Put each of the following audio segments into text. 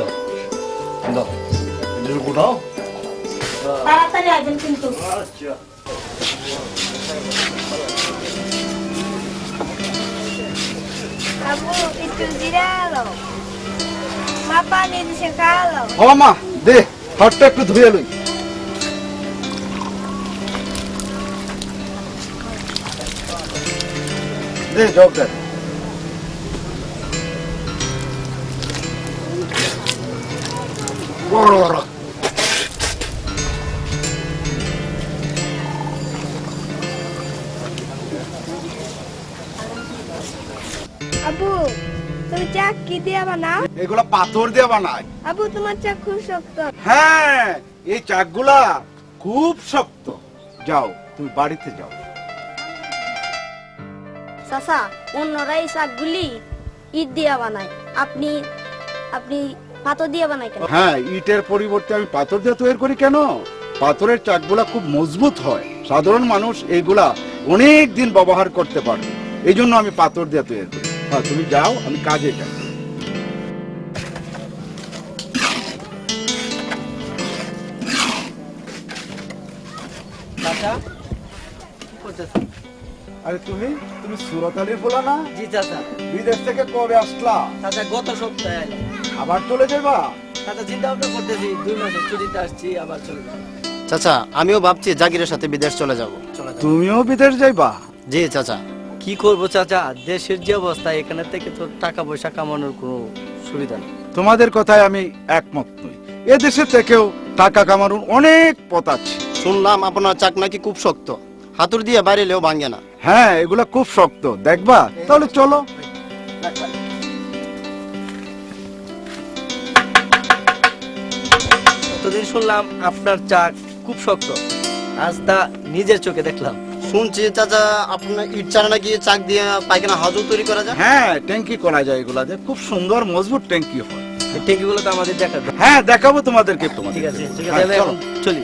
দাও দাও। এটা উঠাও তাড়াতাড়ি আসবেন কিন্তু। আচ্ছা। Abu, itu জিরালো মা দে হাতটা একটু ধুয়ে লই। দে জগটা আবু তুমি চা কি দিয়ে বানাও? এগুলা পাথর দিয়ে বানায়। আবু তোমার চা খুব শক্ত। হ্যাঁ এই চাকগুলা খুব শক্ত। যাও তুমি বাড়িতে যাও। চাচা অন্যরা এই শাকগুলি ইট দিয়ে বানায়। আপনি আপনি পাতো দিয়ে বানাই কেন? হ্যাঁ ইটের পরিবর্তে আমি পাথর দিয়ে তৈরি করি কেন? পাথরের চাকগুলা খুব মজবুত হয়। সাধারণ মানুষ এইগুলা অনেক দিন ব্যবহার করতে পারবে এই জন্য আমি পাথর দিয়ে তৈরি করি। হ্যাঁ তুমি যাও, আমি কাজে যাই। আরে তুমি তুমি সুরত আলীর বলা না? জি চাচা। বিদেশ থেকে কবে আসলা? চাচা গত সপ্তাহে। আবার চলে যাবা চাচা চিন্তা ভাবনা করতেছি দুই মাসের ছুটিতে আসছি আবার চলে যাব। চাচা আমিও ভাবছি জাগিরের সাথে বিদেশ চলে যাব। তুমিও বিদেশ যাইবা? জি চাচা। কি করব চাচা? দেশের যে অবস্থা এখানে থেকে তো টাকা পয়সা কামানোর কোনো সুবিধা নেই। তোমাদের কথায় আমি একমত নই। এদেশে থেকেও টাকা কামানোর অনেক পথ আছে। শুনলাম আপনার চাক নাকি খুব শক্ত। হাতুর দিয়ে বাড়িলেও ভাঙে না। হ্যাঁ এগুলা খুব শক্ত। দেখবা? তাহলে চলো। এতদিন শুনলাম আপনার চা খুব শক্ত। আজ তা নিজের চোখে দেখলাম। শুনছি চাচা আপনার ইট চারা নাকি চাক দিয়ে পায়খানা হাজু তৈরি করা যায়? হ্যাঁ ট্যাঙ্কি করা যায় এগুলা যে। খুব সুন্দর মজবুত ট্যাঙ্কি হয়। এই টেঙ্কিগুলো তো আমাদের দরকার। হ্যাঁ দেখাবো তোমাদেরকে তোমাদের ঠিক আছে ঠিক আছে হ্যাঁ, চলো। চলি।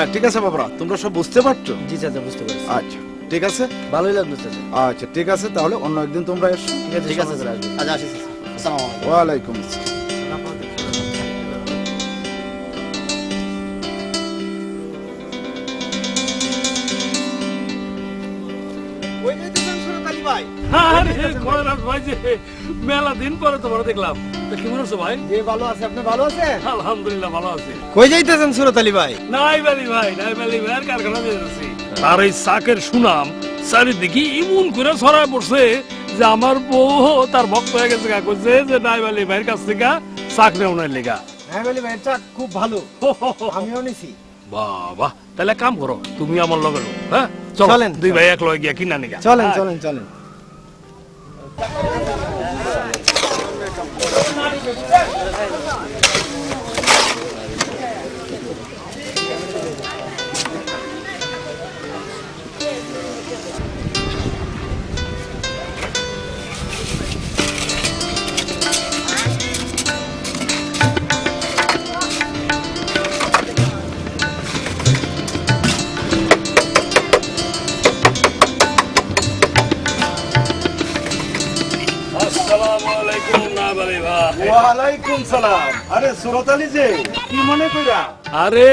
হ্যাঁ ঠিক আছে বাবরা তোমরা সব বুঝতে পারছ? জি চাচা বুঝতে পারছি। আচ্ছা ঠিক আছে? ভালোই লাগল চাচা আচ্ছা ঠিক আছে তাহলে অন্য একদিন তোমরা এসো। ঠিক আছে ঠিক আছে সময় করে আসব। আজ আসি চাচা। আসসালামু আলাইকুম। ওয়ালাইকুম আসসালাম। আরে কয়রাজ ভাই যে মেলা দিন পরে তোমার দেখলাম। তা কেমন আছো ভাই? যে ভালো আছে। আপনি ভালো আছেন? আলহামদুলিল্লাহ ভালো আছি। কই যাইতেছেন সুরত আলী ভাই? নাই বালি ভাই নাই বালি ভাইয়ের কারখানা যেতেছি আর এই চাকের সুনাম চারিদিকে ইমন করে ছড়ায় পড়ছে যে আমার বউ তার ভক্ত হয়ে গেছে গা। কইছে যে নাই বালি ভাইয়ের কাছ থেকে চাক নেওয়ার লেগা। হ্যাঁ বলি ভাই চা খুব ভালো। আমিও নিছি। বাবা তাহলে কাম করো তুমি আমার লগে হ্যাঁ? চলো চলেন, দুই ভাই এক লগে গিয়া কিনা নিগা। চলেন চলেন চলেন। আরে যে কি মনে কইরা? আরে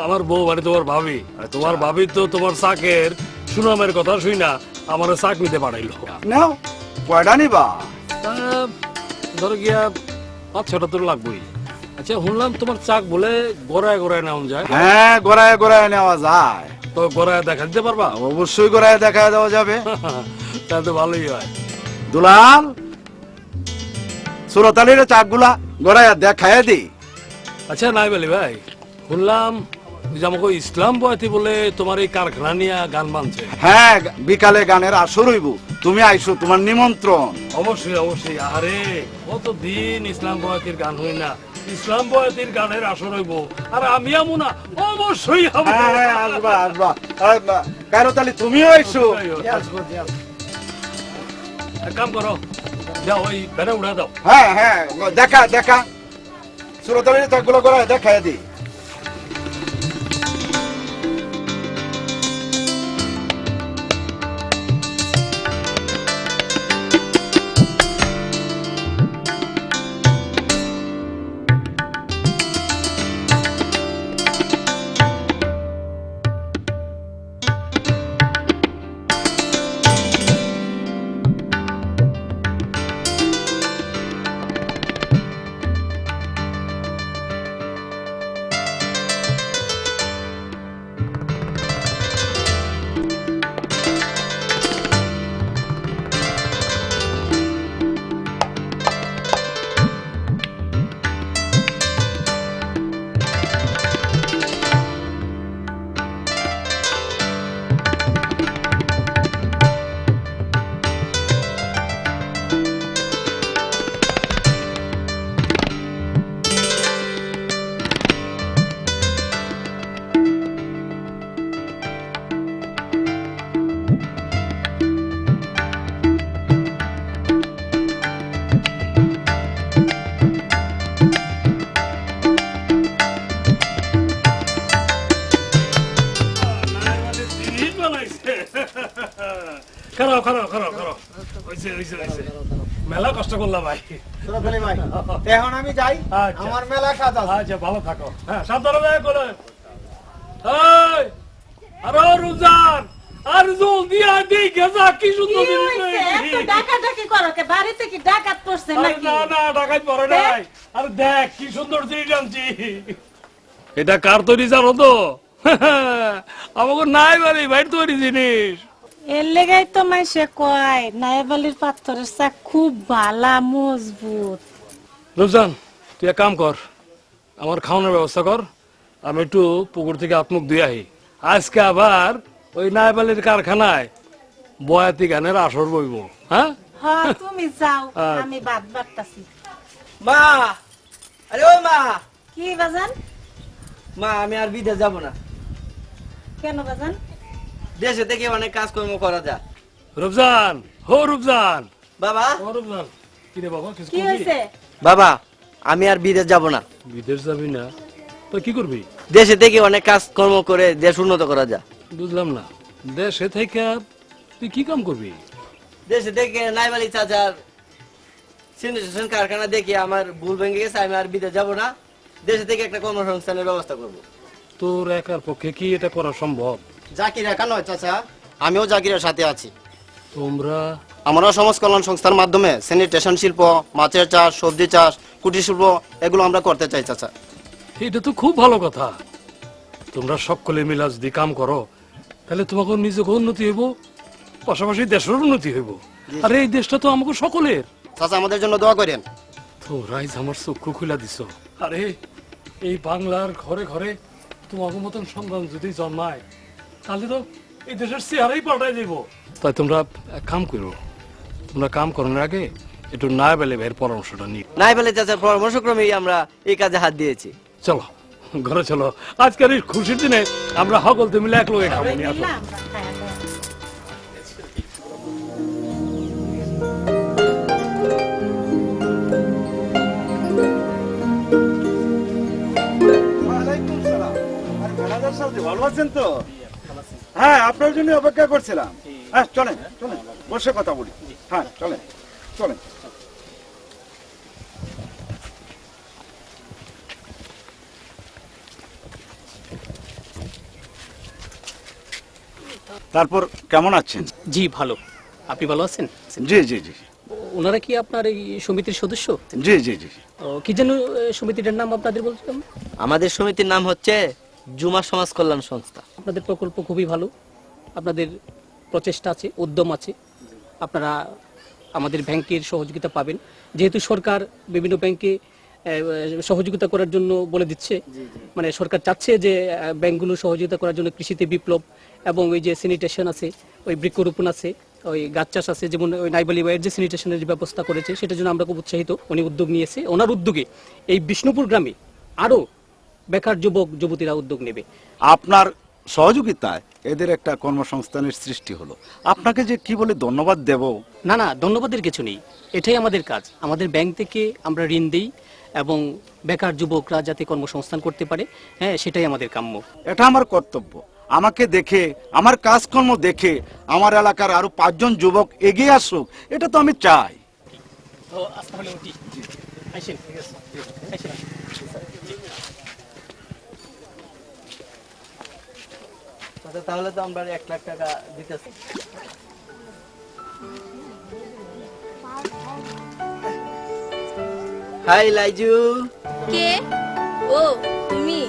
আমার বউ মানে তোমার ভাবি আর তোমার ভাবি তো তোমার চাকের সুনামের কথা শুই না আমার চাক নিতে পাঠাইলো নাও কয়টা নিবা? ধরো গিয়া পাঁচ ছটা তো লাগবেই। আচ্ছা শুনলাম তোমার চাক বলে গড়ায় গড়ায় নেওয়া যায়। হ্যাঁ গোড়ায় গোড়ায় নেওয়া যায়। তো গড়ায় দেখা দিতে পারবা? অবশ্যই গোড়ায় দেখা দেওয়া যাবে। তাহলে তো ভালোই হয়। দুলাল সুরতালির চাকগুলা গোড়ায় দেখায় দি। আচ্ছা নাই বলি ভাই। শুনলাম আমাকে ইসলাম বয়াতি বলে তোমার এই কারখানা নিয়ে গান বানছে। হ্যাঁ বিকালে গানের আসর হইব। তুমি আইসো তোমার নিমন্ত্রণ। অবশ্যই অবশ্যই। আরে কতদিন ইসলাম বয়াতির গান হই না। ইসলাম বয়াতির গানের আসর হইব। আর আমি আমু না অবশ্যই হব। হ্যাঁ হ্যাঁ আসবা আসবা। কারও তাহলে তুমিও আইসো। এক কাম করো। যাও ওই বেড়ে উড়া দাও। হ্যাঁ হ্যাঁ দেখা দেখা। সুরতালির চাকগুলো গোড়ায় দেখায় দি। খারাপ খারাপ খারাপ খারাপ। হইছে হইছে হইছে। মেলা কষ্ট করলাম ভাই। ভাই। এখন আমি যাই। আচ্ছা। আমার মেলা কাজ আছে। আচ্ছা ভালো থাকো। হ্যাঁ সাবধানে করে এই আরে রুজান আর জলদি আগে গেজা কি সুন্দর কি জিনিস। হইছে? পেয়েছি। এত ডাকাডাকি করো কে? বাড়িতে কি ডাকাত পড়ছে নাকি? না না টাকাই পড়ে নাই। আরে দেখ কি সুন্দর জিনিস আনছি। এটা কার তৈরি জানো তো? আমাকে নাই বাড়ি বাইর তৈরি জিনিস। এর লেগাই তো মাইসে কয় নায়াবালির পাথরের চা খুব ভালা মজবুত। রুজান তুই এক কাম কর আমার খাওয়ানোর ব্যবস্থা কর আমি একটু পুকুর থেকে আত্মুখ দিয়ে আহি। আজকে আবার ওই নাইবালির কারখানায় বয়াতি গানের আসর বইব হ্যাঁ? হ্যাঁ তুমি যাও আচ্ছা। আমি বাদ বাড়তাছি। মা আরে ও মা। কি বাজান? মা আমি আর বিদেশ যাব না। কেন বাজান? দেশে থেকে অনেক কাজকর্ম করা যায়। রুবজান হো রুবজান বাবা? ও রুবজান কি রে বাবা কিছু কি করবি? বাবা আমি আর বিদেশ যাব না। বিদেশ যাবি না? তো কি করবি? দেশে থেকে অনেক কাজকর্ম করে দেশ উন্নত করা যায়। বুঝলাম না। দেশে থেকে তুই কি কাম করবি? দেশে থেকে নাইবালি চাচার সিনিটেশন কারখানা দেখি আমার ভুল ভেঙে গেছে আমি আর বিদেশ যাব না। দেশে থেকে একটা কর্মসংস্থানের ব্যবস্থা করব। তোর একার পক্ষে কি এটা করা সম্ভব? জাকির একা নয় চাচা। আমিও জাকিরের সাথে আছি। তোমরা? আমরা সমাজ কল্যাণ সংস্থার মাধ্যমে স্যানিটেশন শিল্প মাছের চাষ সবজি চাষ কুটির শিল্প এগুলো আমরা করতে চাই চাচা। এটা তো খুব ভালো কথা। তোমরা সকলে মিলা যদি কাম করো তাহলে তোমাকে নিজেকে উন্নতি হইব পাশাপাশি দেশের উন্নতি হইব। আর এই দেশটা তো আমাকে সকলের। চাচা আমাদের জন্য দোয়া করেন। তোমরাই আমার চক্ষু খুলে দিছ। আরে এই বাংলার ঘরে ঘরে তোমাকে মতন সন্তান যদি জন্মায় তাহলে তো এই দেশের চেহারাই পাল্টাই দিব। তাই তোমরা এক কাম করো তোমরা কাম করার আগে একটু না বেলে ভাইয়ের পরামর্শটা নিই বেলে চাচার পরামর্শক্রমেই আমরা এই কাজে হাত দিয়েছি। চলো ঘরে চলো। আজকের এই খুশির দিনে আমরা সকলতে তুমি এক লোকে খাব নিয়ে ভালো আছেন তো? হ্যাঁ আপনার জন্য অপেক্ষা করছিলাম। হ্যাঁ চলেন চলেন বসে কথা বলি। হ্যাঁ চলেন চলেন। তারপর কেমন আছেন? জি ভালো। আপনি ভালো আছেন? জি জি জি। ওনারা কি আপনার এই সমিতির সদস্য? জি জি জি। ও, কি যেন সমিতিটার নাম আপনাদের বলছিলাম? আমাদের সমিতির নাম হচ্ছে জুমা সমাজ কল্যাণ সংস্থা। আপনাদের প্রকল্প খুবই ভালো। আপনাদের প্রচেষ্টা আছে উদ্যম আছে। আপনারা আমাদের ব্যাংকের সহযোগিতা পাবেন। যেহেতু সরকার বিভিন্ন ব্যাংকে সহযোগিতা করার জন্য বলে দিচ্ছে। মানে সরকার চাচ্ছে যে ব্যাংকগুলো সহযোগিতা করার জন্য কৃষিতে বিপ্লব এবং ওই যে স্যানিটেশন আছে ওই বৃক্ষরোপণ আছে ওই গাছ চাষ আছে যেমন ওই নাইবালি ওয়াইয়ের যে স্যানিটেশনের যে ব্যবস্থা করেছে সেটার জন্য আমরা খুব উৎসাহিত। উনি উদ্যোগ নিয়েছে। ওনার উদ্যোগে এই বিষ্ণুপুর গ্রামে আরও বেকার যুবক যুবতীরা উদ্যোগ নেবে। আপনার সহযোগিতায় এদের একটা কর্মসংস্থানের সৃষ্টি হলো। আপনাকে যে কি বলে ধন্যবাদ দেব? না না ধন্যবাদের কিছু নেই। এটাই আমাদের কাজ। আমাদের ব্যাংক থেকে আমরা ঋণ দিই এবং বেকার যুবকরা যাতে কর্মসংস্থান করতে পারে হ্যাঁ সেটাই আমাদের কাম্য। এটা আমার কর্তব্য। আমাকে দেখে আমার কাজকর্ম দেখে আমার এলাকার আরও পাঁচজন যুবক এগিয়ে আসুক এটা তো আমি চাই। তো উঠি। আসেন। আসেন। আচ্ছা, তাহলে তো আমরা এক লাখ টাকা দিতেছি। হাই লাইজু। কে? ও তুমি?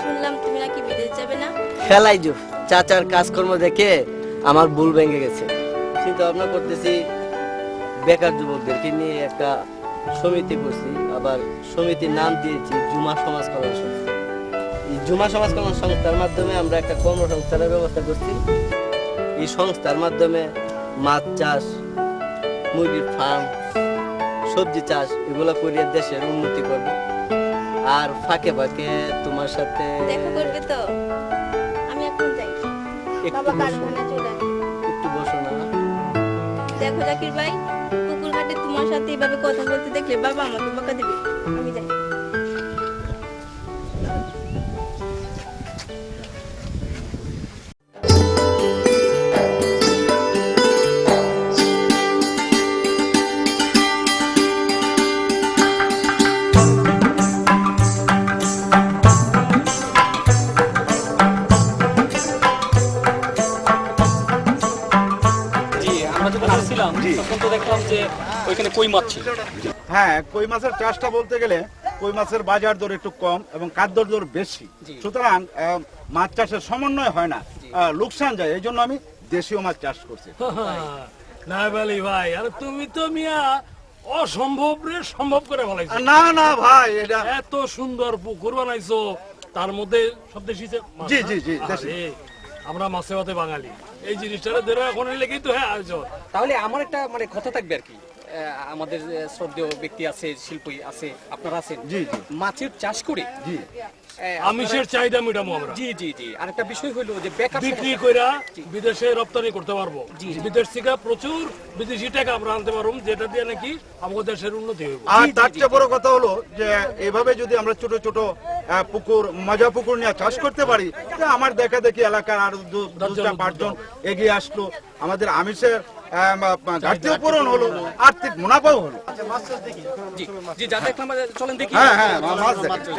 শুনলাম তুমি নাকি বিদেশ যাবে না। খেলাইজু চাচার কাজকর্ম দেখে আমার ভুল ভেঙে গেছে। চিন্তা ভাবনা করতেছি বেকার যুবকদেরকে নিয়ে একটা সমিতি করছি আবার সমিতির নাম দিয়েছি জুমা সমাজ এই জুমা সমাজ কল্যাণ সংস্থার মাধ্যমে আমরা একটা কর্মসংস্থানের ব্যবস্থা করছি। এই সংস্থার মাধ্যমে মাছ চাষ মুরগির ফার্ম সবজি চাষ এগুলো করিয়ে দেশের উন্নতি করবে। আর ফাঁকে ফাঁকে তোমার সাথে দেখা করবে তো? আমি এখন যাই। একটু বাবা বসো। কারখানা চলে একটু বসো না। দেখো জাকির ভাই পুকুর ঘাটে তোমার সাথে এইভাবে কথা বলতে দেখলে বাবা আমাকে বকা দিবে। আমি যাই। কই মাছ ছিল? হ্যাঁ কই মাছের চাষটা বলতে গেলে কই মাছের বাজার দর একটু কম এবং খাদ্যর দর বেশি। সুতরাং মাছ চাষের সমন্বয় হয় না। লোকসান যায় এই জন্য আমি দেশীয় মাছ চাষ করছি। নাইবালি ভাই। আর তুমি তো মিয়া অসম্ভব রে সম্ভব করে বলাইছো। না না ভাই এটা এত সুন্দর পুকুর বানাইছো তার মধ্যে সব দেশি জি, জি, জি, আমরা মাছে ভাতে বাঙালি। এই জিনিসটা ধরে এখন লেগেই তো হ্যাঁ আয়োজন। তাহলে আমার একটা মানে কথা থাকবে আর কি। আমাদের শ্রদ্ধেয় ব্যক্তি আছে শিল্পী আছে আপনারা আছেন। জি, জি। মাছের চাষ করে জি। আমিষের চাহিদা মিটামো আমরা। জি জি জি। আরেকটা বিষয় হলো যে বেকার বিক্রি কইরা বিদেশে রপ্তানি করতে পারব। বিদেশ থেকে প্রচুর বিদেশি টাকা আমরা আনতে পারব যেটা দিয়ে নাকি আমাদের দেশের উন্নতি হইব। আর তার চেয়ে বড় কথা হলো যে এভাবে যদি আমরা ছোট ছোট পুকুর মজা পুকুর নিয়ে চাষ করতে পারি আমার দেখা দেখি এলাকার আর দু- দুটা পাঁচজন এগিয়ে আসলো। আমাদের আমিষের ঘাটতিও পূরণ হলো আর্থিক মুনাফাও হলো। জি জি যা দেখলাম চলেন দেখি। হ্যাঁ হ্যাঁ মাছ দেখে।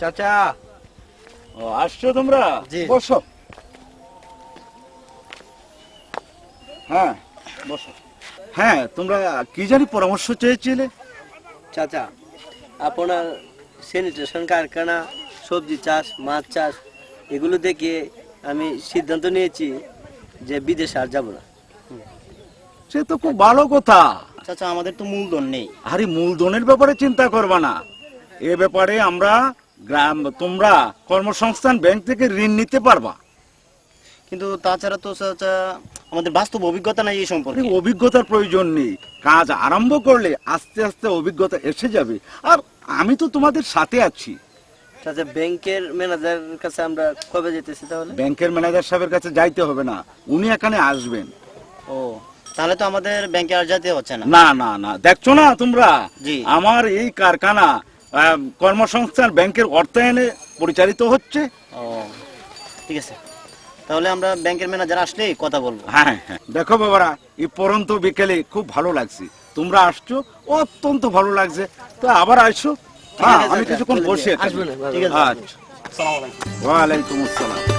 চাচা। ও আসছো তোমরা? জি। বসো। হ্যাঁ বসো। হ্যাঁ তোমরা কি জানি পরামর্শ চেয়েছিলে? চাচা আপনার স্যানিটেশন কারখানা সবজি চাষ মাছ চাষ এগুলো দেখে আমি সিদ্ধান্ত নিয়েছি যে বিদেশে আর যাব না। সে তো খুব ভালো কথা। চাচা আমাদের তো মূলধন নেই। আরে মূলধনের ব্যাপারে চিন্তা করবা না। এ ব্যাপারে আমরা গ্রাম তোমরা কর্মসংস্থান ব্যাংক থেকে ঋণ নিতে পারবা। কিন্তু তাছাড়া তো চাচা আমাদের বাস্তব অভিজ্ঞতা নাই এই সম্পর্কে। অভিজ্ঞতার প্রয়োজন নেই। কাজ আরম্ভ করলে আস্তে আস্তে অভিজ্ঞতা এসে যাবে। আর আমি তো তোমাদের সাথে আছি। চাচা ব্যাংকের ম্যানেজারের কাছে আমরা কবে যেতেছি তাহলে? ব্যাংকের ম্যানেজার সাহেবের কাছে যাইতে হবে না। উনি এখানে আসবেন। ও তাহলে তো আমাদের ব্যাংকে আর যেতে হচ্ছে না। না না না। দেখছ না তোমরা? আমার এই কারখানা কর্মসংস্থান ব্যাংকের অর্থায়নে পরিচালিত হচ্ছে। ও ঠিক আছে। তাহলে আমরা ব্যাংকের ম্যানেজার আসলেই কথা বলব। হ্যাঁ হ্যাঁ। দেখো বাবারা এই পরন্ত বিকেলে খুব ভালো লাগছে। তোমরা আসছো অত্যন্ত ভালো লাগছে। তো আবার আসো। হ্যাঁ আমি কিছুক্ষণ বসে। আসব ঠিক আছে। আচ্ছা ওয়ালাইকুম আসসালাম।